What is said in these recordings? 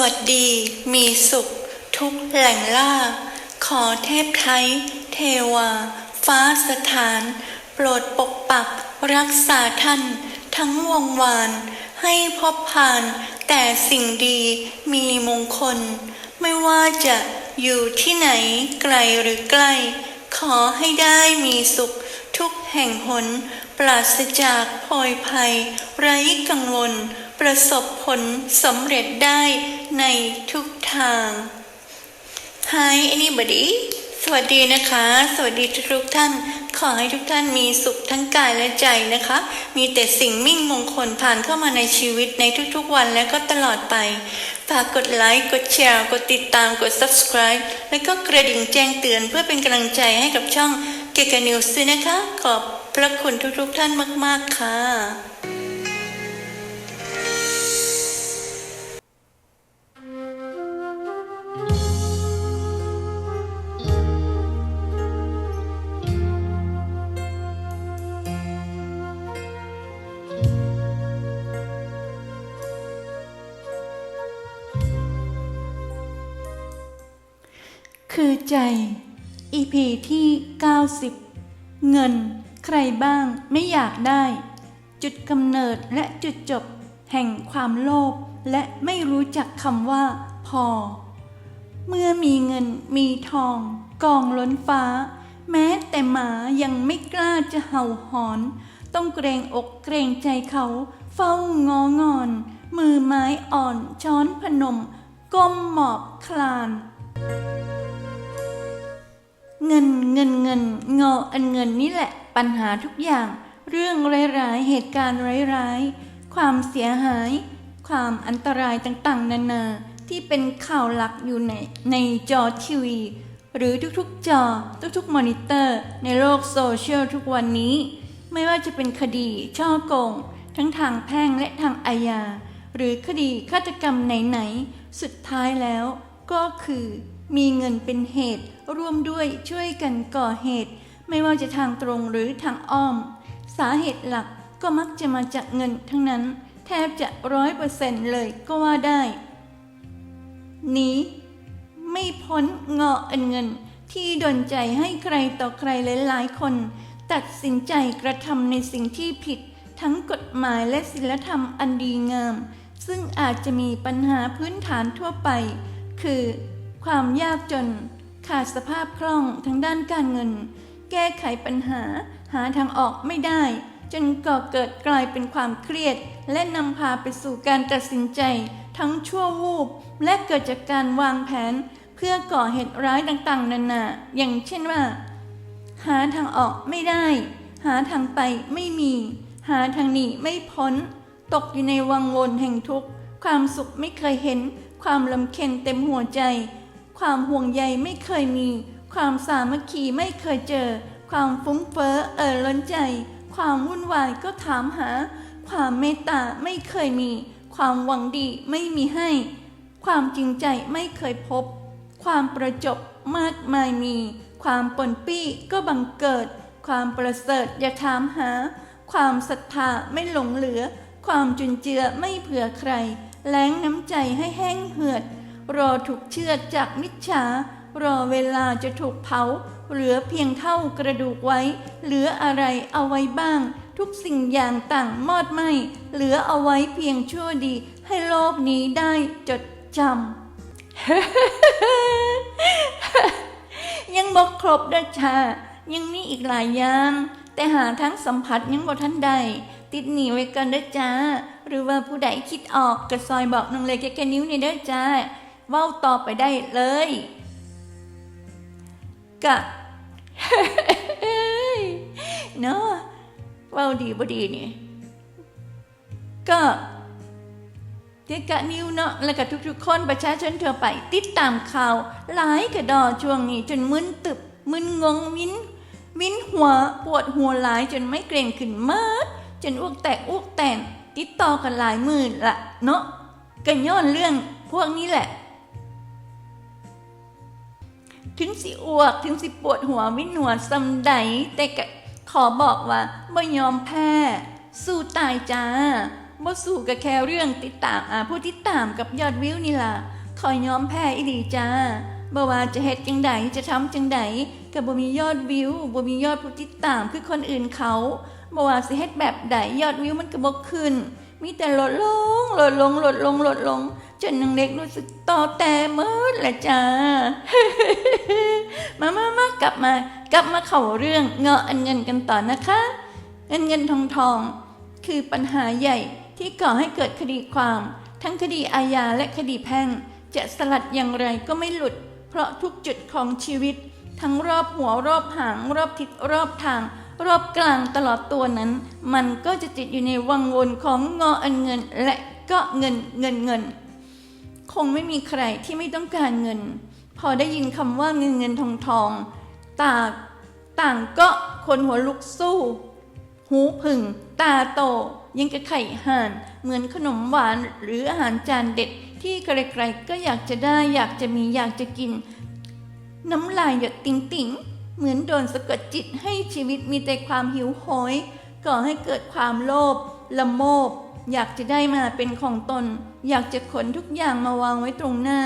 วัสดีมีสุข ทุกแหล่งล่า ขอเทพไทย เทวา ฟ้าสถาน โปรดปกปักรักษาท่าน ทั้งวงวาน ให้พบผ่าน แต่สิ่งดีมีมงคล ไม่ว่าจะอยู่ที่ไหนไกลหรือใกล้ ขอให้ได้มีสุข ทุกแห่งหน ปราศจากโพยภัย ไร้กังวล ประสบผลสำเร็จได้ในทุกทาง Hi anybody สวัสดีนะคะ สวัสดีทุกท่าน ขอให้ทุกท่านมีสุขทั้งกายและใจนะคะ มีแต่สิ่งมิ่งมงคลผ่านเข้ามาในชีวิตในทุกๆวันและก็ตลอดไป ฝากกดไลค์ กดแชร์ กดติดตาม กด subscribe และก็กระดิ่งแจ้งเตือนเพื่อเป็นกำลังใจให้กับช่องเกกนิวส์นะคะ ขอบพระคุณทุกๆท่านมาก ๆ ค่ะ ใจ EP ที่ 90 เงินใครบ้างไม่อยากได้ จุดกำเนิดและจุดจบ แห่งความโลภและไม่รู้จักคำว่า พอ เมื่อมีเงินมีทอง กองล้นฟ้า แม้แต่หมายังไม่กล้าจะเห่าหอน ต้องเกรงอกเกรงใจเขา เฝ้างองอน มือไม้อ่อนช้อนพนม ก้มหมอบคลาน เงินเงินเงินเงออันเงินนี่แหละปัญหาทุกอย่าง เรื่องร้ายๆเหตุการณ์ร้ายๆ ความเสียหาย ความอันตรายต่างๆ นานาที่เป็นข่าวหลักอยู่ในในจอทีวี หรือทุกๆจอ ทุกๆมอนิเตอร์ ในโลกโซเชียลทุกวันนี้ ไม่ว่าจะเป็นคดีช่อโกง ทั้งทางแพ่งและทางอาญาหรือคดีฆาตกรรมไหน ๆ สุดท้ายแล้วก็คือ มีเงินเป็นเหตุ ร่วมด้วยช่วยกันก่อเหตุ ไม่ว่าจะทางตรงหรือทางอ้อม สาเหตุหลักก็มักจะมาจากเงินทั้งนั้น แทบจะร้อยเปอร์เซ็นต์เลยก็ว่าได้นี้ไม่พ้นเงาะอันเงินที่ดนใจให้ใครต่อใครหลายๆคน ตัดสินใจกระทำในสิ่งที่ผิด ทั้งกฎหมายและศีลธรรมอันดีงาม ซึ่งอาจจะมีปัญหาพื้นฐานทั่วไป คือ ความยากจน ขาดสภาพคล่องทางด้านการเงิน แก้ไขปัญหา หาทางออกไม่ได้ จนก่อเกิดกลายเป็นความเครียด และนำพาไปสู่การตัดสินใจ ทั้งชั่ววูบ และเกิดจากการวางแผน เพื่อก่อเหตุร้ายต่างๆ นานา อย่างเช่นว่า หาทางออกไม่ได้ หาทางไปไม่มี หาทางหนีไม่พ้น ตกอยู่ในวังวนแห่งทุกข์ ความสุขไม่เคยเห็น ความลำเค็ญเต็มหัวใจ ความห่วงใยไม่เคยมี ความสามัคคีไม่เคยเจอ ความฟุ้งเฟ้อเอ่อล้นใจ ความวุ่นวายก็ถามหา ความเมตตาไม่เคยมี ความหวังดีไม่มีให้ ความจริงใจไม่เคยพบ ความประจบมากมายมี ความปนปี้ก็บังเกิด ความประเสริฐอย่าถามหา ความศรัทธาไม่หลงเหลือ ความจุนเจือไม่เผื่อใคร แล้งน้ำใจให้แห้งเหือด รอถูกเชือดจากมิจฉารอเวลาจะถูกเผา เหลือเพียงเท่ากระดูกไว้ เหลืออะไรเอาไว้บ้าง ทุกสิ่งอย่างต่างมอดไหมเหลือเอาไว้เพียงชั่วดี ให้โลกนี้ได้จดจำยังบอกครบด้อจ้ายังมีอีกหลายอย่าง แต่หาทั้งสัมผัสยังบ่ทันใด ติดหนีไว้กันด้จ้า หรือว่าผู้ใดคิดออกกระซอยบอกน้องเลยแค่นิ้วในด้จ้า เว้าต่อไปได้เลยกะเนาะเว้าดีบ่ดีนี่ก็เทกะนิวเนาะแล้วก็ทุกๆ คนประชาชนทั่วไป ติดตามข่าว หลายกระดอช่วงนี้จนมึนตึบมึนงงวินวินหัวปวดหัวหลายจนไม่เกรงขึ้นมิดจนอ้วกแตกอ้วกแตนติดต่อกันหลายหมื่นละเนาะกันย้อนเรื่องพวกนี้แหละ ถึงสิอ้วก ถึงสิปวดหัววินหัวซำใด แต่ก็ขอบอกว่าบ่ยอมแพ้สู้ตายจ้าบ่สู้กับแค่เรื่องติดตามอ่าผู้ติดตามกับยอดวิวนี่ล่ะคอยยอมแพ้อีหลีจ้าบ่ว่าจะเฮ็ดจังใดจะทำจังใดก็บ่มียอดวิวบ่มียอดผู้ติดตามคือคนอื่นเขาบ่ว่าสิเฮ็ดแบบใดยอดวิวมันก็บ่ขึ้น มีแต่ลดลงลดลงลดลงลดลงจนนางเล็กรู้สึกต่อแต่มิดละจ้า มามามากลับมา กลับมาเข้าเรื่องเงาะอันเงินกันต่อนะคะ เงินเงินทองทอง คือปัญหาใหญ่ที่ก่อให้เกิดคดีความ ทั้งคดีอาญาและคดีแพ่ง จะสลัดอย่างไรก็ไม่หลุด เพราะทุกจุดของชีวิต ทั้งรอบหัวรอบหางรอบทิศรอบทาง รอบกลางตลอดตัวนั้น มันก็จะติดอยู่ในวังวนของงออันเงินและก็เงินเงินเงิน คงไม่มีใครที่ไม่ต้องการเงิน พอได้ยินคำว่าเงินเงินทองทองตาต่างก็คนหัวลุกสู้ หูผึ่ง ตาโตยังกระไข่ห่าน เหมือนขนมหวานหรืออาหารจานเด็ดที่ใครๆก็อยากจะได้อยากจะมีอยากจะกิน น้ำลายหยดติ่งติ่ง เหมือนโดนสะกดจิตให้ชีวิตมีแต่ความหิวโหย ก่อให้เกิดความโลภละโมบ อยากจะได้มาเป็นของตน อยากจะขนทุกอย่างมาวางไว้ตรงหน้า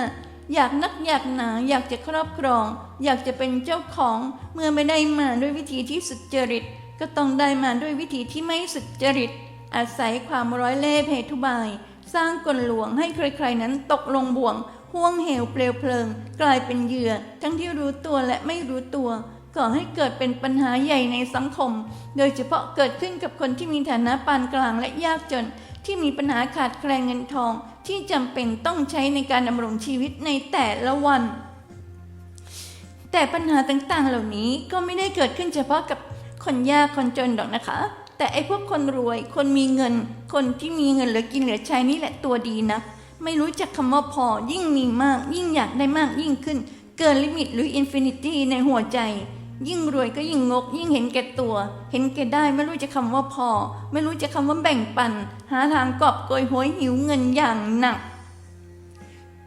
อยากนักอยากหนาอยากจะครอบครอง อยากจะเป็นเจ้าของเมื่อไม่ได้มาด้วยวิธีที่สุจริต ก็ต้องได้มาด้วยวิธีที่ไม่สุจริต อาศัยความร้อยเล่ห์เพทุบาย สร้างกลหลวงให้ใครๆนั้นตกลงบ่วงห่วงเหวเปลวเพลิง กลายเป็นเหยื่อ ทั้งที่รู้ตัวและไม่รู้ตัว ก่อให้เกิดเป็นปัญหาใหญ่ในสังคม โดยเฉพาะเกิดขึ้นกับคนที่มีฐานะปานกลางและยากจน ที่มีปัญหาขาดแคลนเงินทอง ที่จำเป็นต้องใช้ในการดำรงชีวิตในแต่ละวัน แต่ปัญหาต่างๆ เหล่านี้ก็ไม่ได้เกิดขึ้นเฉพาะกับคนยากคนจนหรอกนะคะ แต่ไอ้พวกคนรวย คนมีเงิน คนที่มีเงินเหลือกินเหลือใช้นี่แหละตัวดีนะ ไม่รู้จักคำว่าพอยิ่งมีมาก ยิ่งอยากได้มากยิ่งขึ้น เกินลิมิตหรืออินฟินิตี้ในหัวใจ ยิ่งรวยก็ยิ่งงก ยิ่งเห็นแก่ตัว เห็นแก่ได้ไม่รู้จะคำว่าพอ ไม่รู้จะคำว่าแบ่งปัน หาทางกอบโกยโหยหิวเงินอย่างหนัก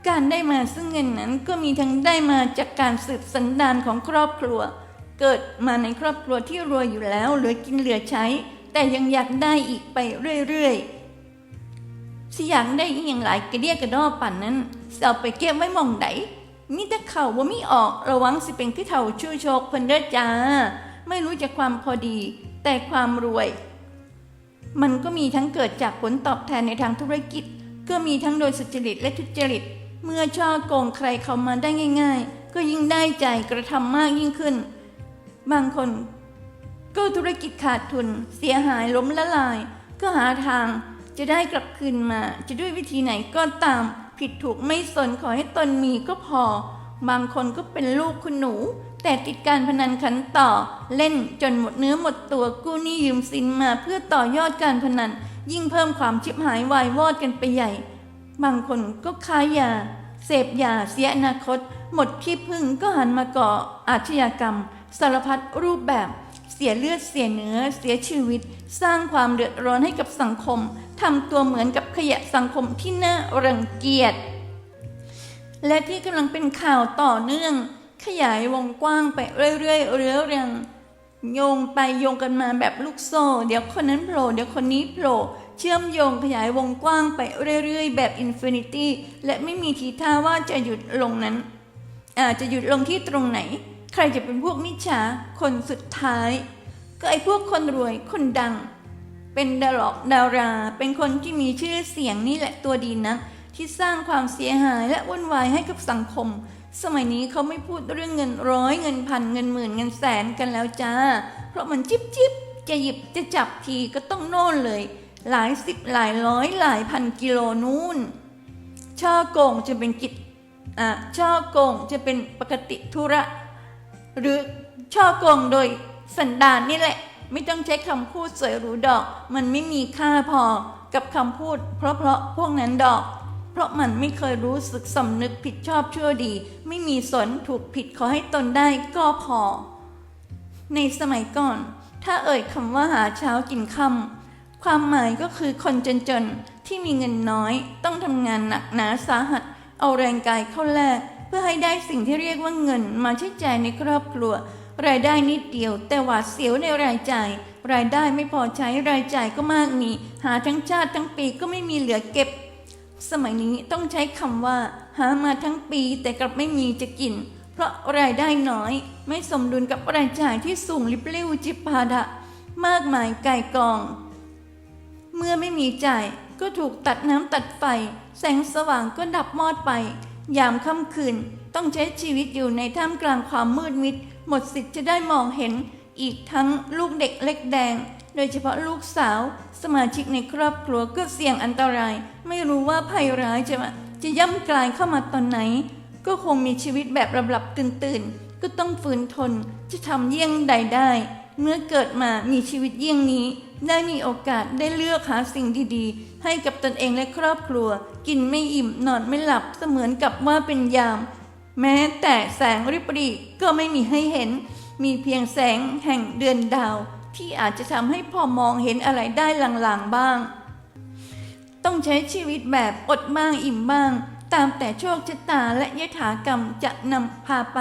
การได้มาซึ่งเงินนั้นก็มีทั้งได้มาจากการสืบสันดานของครอบครัว เกิดมาในครอบครัวที่รวยอยู่แล้วเหลือกินเหลือใช้ แต่ยังอยากได้อีกไปเรื่อยๆสิอยากได้อีกอย่างหลายกระเดียกระดอปั่นนั้นสิเอาไปเก็บไว้มองไหน มีแต่เข่าว่ามีออกระวังสิเป็นคือเท่าชู้โชคเพิ่นเด้อจ้า ไม่รู้จักความพอดี แต่ความรวย มันก็มีทั้งเกิดจากผลตอบแทนในทางธุรกิจ ก็มีทั้งโดยสุจริตและทุจริต เมื่อช่อโกงใครเข้ามาได้ง่าย ๆ ก็ยิ่งได้ใจกระทำมากยิ่งขึ้น บางคน ก็ธุรกิจขาดทุน เสียหายล้มละลาย ก็หาทางจะได้กลับคืนมา จะด้วยวิธีไหนก็ตาม ผิดถูกไม่สนขอให้ตนมีก็พอ บางคนก็เป็นลูกคุณหนู แต่ติดการพนันขันต่อ เล่นจนหมดเนื้อหมดตัวกู้หนี้ยืมสินมาเพื่อต่อยอดการพนัน ยิ่งเพิ่มความชิบหายวายวอดกันไปใหญ่ บางคนก็ค้ายา เสพยาเสียอนาคต หมดที่พึ่งก็หันมาก่ออาชญากรรม สารพัดรูปแบบ เสียเลือดเสียเนื้อเสียชีวิต สร้างความเดือดร้อนให้กับสังคม ทำตัวเหมือนกับขยะสังคมที่น่ารังเกียจ และที่กำลังเป็นข่าวต่อเนื่อง ขยายวงกว้างไปเรื่อยๆเรื้อรังโยงไปโยงกันมาแบบลูกโซ่ เดี๋ยวคนนั้นโผล่เดี๋ยวคนนี้โผล่เชื่อมโยงขยายวงกว้างไปเรื่อยๆ แบบอินฟินิตี้และไม่มีทีท่าว่าจะหยุดลงนั้นอาจจะหยุดลงที่ตรงไหน ใครจะเป็นพวกนิชาคนสุดท้าย ก็ไอ้พวกคนรวยคนดัง เป็นดาราดารา เป็นคนที่มีชื่อเสียงนี่แหละตัวดีนะที่สร้างความเสียหายและวุ่นวายให้กับสังคม สมัยนี้เขาไม่พูดเรื่องเงินร้อยเงินพันเงินหมื่นเงินแสนกันแล้วจ้า เพราะมันจิบจิบจะหยิบจะจับทีก็ต้องโน่นเลย หลายสิบหลายร้อยหลายพันกิโลนู่นช่อโกงจะเป็นกิจอะช่อโกงจะเป็นปกติธุระ หรือช่อโกงโดยสันดานนี่แหละ ไม่ต้องใช้คำพูดสวยหรูดอก มันไม่มีค่าพอกับคำพูด เพราะเพราะพวกนั้นดอก เพราะมันไม่เคยรู้สึกสำนึกผิดชอบชั่วดี ไม่มีสนถูกผิดขอให้ตนได้ก็พอ ในสมัยก่อน ถ้าเอ่ยคำว่าหาเช้ากินค่ำความหมายก็คือคนจนๆ ที่มีเงินน้อย ต้องทำงานหนักหนาสาหัส เอาแรงกายเข้าแลกเพื่อให้ได้สิ่งที่เรียกว่าเงินมาใช้จ่ายในครอบครัว รายได้นิดเดียว แต่หวาดเสียวในรายจ่าย รายได้ไม่พอใช้รายจ่ายก็มากมีหาทั้งชาติทั้งปีก็ไม่มีเหลือเก็บ สมัยนี้ต้องใช้คำว่า หามาทั้งปีแต่กลับไม่มีจะกิน เพราะรายได้น้อย ไม่สมดุลกับรายจ่ายที่สูงลิบลิ่วจิปาดะ มากมายไก่กอง เมื่อไม่มีจ่ายก็ถูกตัดน้ำตัดไฟ แสงสว่างก็ดับมอดไป ยามค่ำคืนต้องใช้ชีวิตอยู่ในท่ามกลางความมืดมิด หมดสิทธิ์จะได้มองเห็นอีกทั้งลูกเด็กเล็กแดง โดยเฉพาะลูกสาว สมาชิกในครอบครัวก็เสี่ยงอันตราย ไม่รู้ว่าภัยร้ายจะมาจะย่ำกลายเข้ามาตอนไหน ก็คงมีชีวิตแบบหลับๆตื่นๆก็ต้องฝืนทนจะทำเยี่ยงใดได้ เมื่อเกิดมามีชีวิตเยี่ยงนี้ ได้มีโอกาสได้เลือกหาสิ่งดีๆ ให้กับตนเองและครอบครัว กินไม่อิ่มนอนไม่หลับเสมือนกับว่าเป็นยาม แม้แต่แสงริบหรีก็ไม่มีให้เห็น มีเพียงแสงแห่งเดือนดาว ที่อาจจะทำให้พอมองเห็นอะไรได้ลางๆบ้าง ต้องใช้ชีวิตแบบอดบ้างอิ่มบ้าง ตามแต่โชคชะตาและยถากรรมจะนำพาไป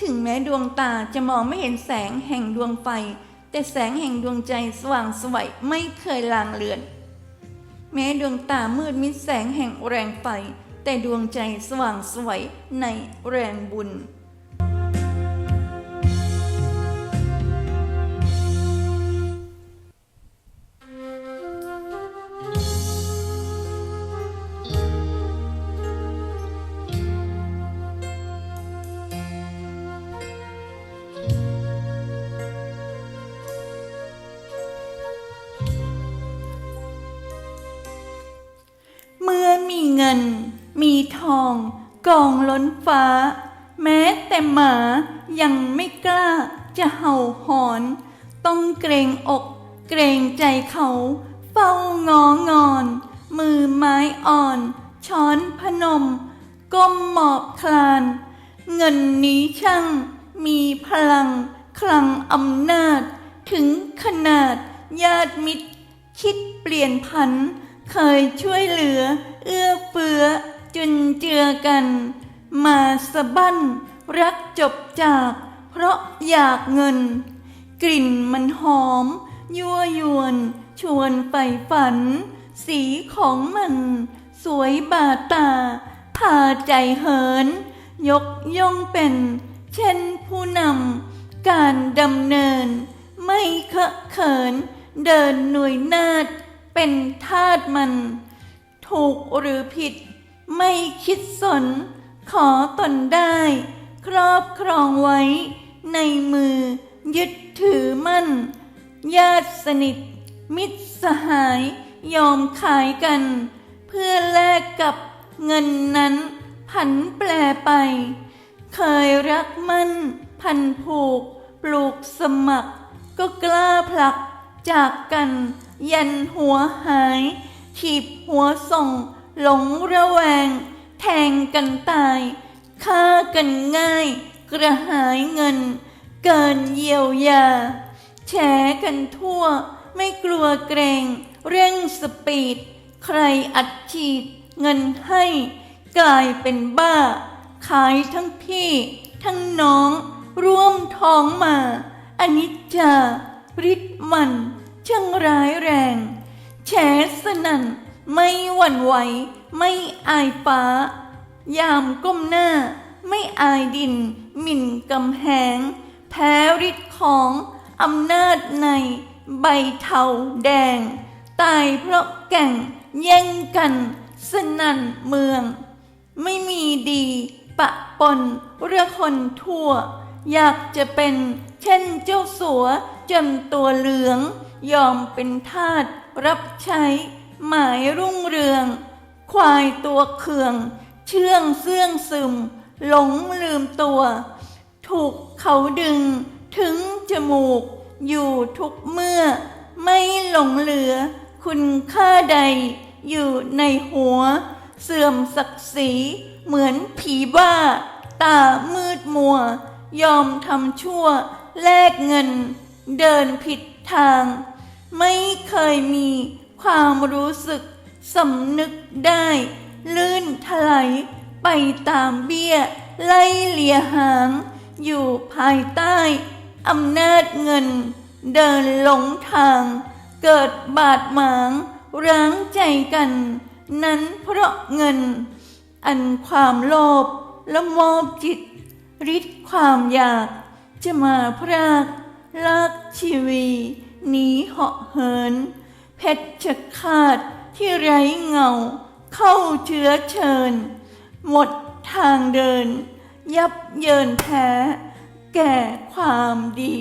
ถึงแม้ดวงตาจะมองไม่เห็นแสงแห่งดวงไฟ แต่แสงแห่งดวงใจสว่างสวัยไม่เคยลางเลือน แม้ดวงตามืดมิดแสงแห่งแรงไฟ แต่ดวงใจสว่างสวยในแรงบุญเมื่อมีเงิน มีทองกองล้นฟ้า แม้แต่หมายังไม่กล้าจะเห่าหอน ต้องเกรงอก เกรงใจเขา เฝ้างองอน มือไม้อ่อน ช้อนพนม ก้มหมอบคลาน เงินนี้ช่าง มีพลัง คลังอำนาจ ถึงขนาดญาติมิตร คิดเปลี่ยนพัน เคยช่วยเหลือ เอื้อเฟื้อ จนเจือกัน มาสะบั้น รักจบจาก เพราะอยากเงิน กลิ่นมันหอม ยั่วยวน ชวนไปฝัน สีของมัน สวยบาดตา พาใจเหิน ยกย่องเป็น เช่นผู้นำการดำเนิน ไม่เคอะเขิน เดินหน่วยนาดเป็นทาสมัน ถูกหรือผิด ไม่คิดสน ขอตนได้ ครอบครองไว้ ในมือ ยึดถือมั่น ญาติสนิท มิตรสหาย ยอมขายกัน เพื่อแลกกับเงินนั้น ผันแปรไป เคยรักมั่น พันผูก ปลูกสมัคร ก็กล้าผลักจากกัน ยันหัวหาย ถีบหัวส่ง หลงระแวง แทงกันตายฆ่ากันง่าย กระหายเงิน เกินเยียวยา แฉกันทั่ว ไม่กลัวเกรง เร่งสปีด ใครอัดฉีด เงินให้ กลายเป็นบ้า ขายทั้งพี่ ทั้งน้อง ร่วมท้องมาอนิจจาฤทธิ์มันช่างร้ายแรง แฉสนั่น ไม่หวั่นไหว ไม่อายฟ้า ยามก้มหน้า ไม่อายดิน หมิ่นกำแหง แพ้ฤทธิ์ของอำนาจใน ใบเทาแดง ตายเพราะแก่งแย่งกัน สนั่นเมือง ไม่มีดี ปะปนเรือคนทั่ว อยากจะเป็น เช่นเจ้าสัวจนตัวเหลือง ยอมเป็นทาสรับใช้ หมายรุ่งเรือง ควายตัวเคือง เชื่องเสื่องซึม หลงลืมตัว ถูกเขาดึง ถึงจมูก อยู่ทุกเมื่อ ไม่หลงเหลือ คุณค่าใด อยู่ในหัว เสื่อมศักดิ์ศรีเหมือนผีบ้า ตามืดมัว ยอมทำชั่ว แลกเงิน เดินผิดทาง ไม่เคยมี ความรู้สึกสำนึกได้ ลื่นถลายไปตามเบี้ย ไล่เลียหาง อยู่ภายใต้อำนาจเงิน เดินหลงทาง เกิดบาดหมางร้างใจกัน นั้นเพราะเงิน อันความโลภละโมบจิตริดความอยาก จะมาพรากลากชีวีหนีเหาะเหิน เพชรฆาดที่ไร้เงา เข้าเชื้อเชิญ หมดทางเดิน ยับเยินแท้แก่ความดี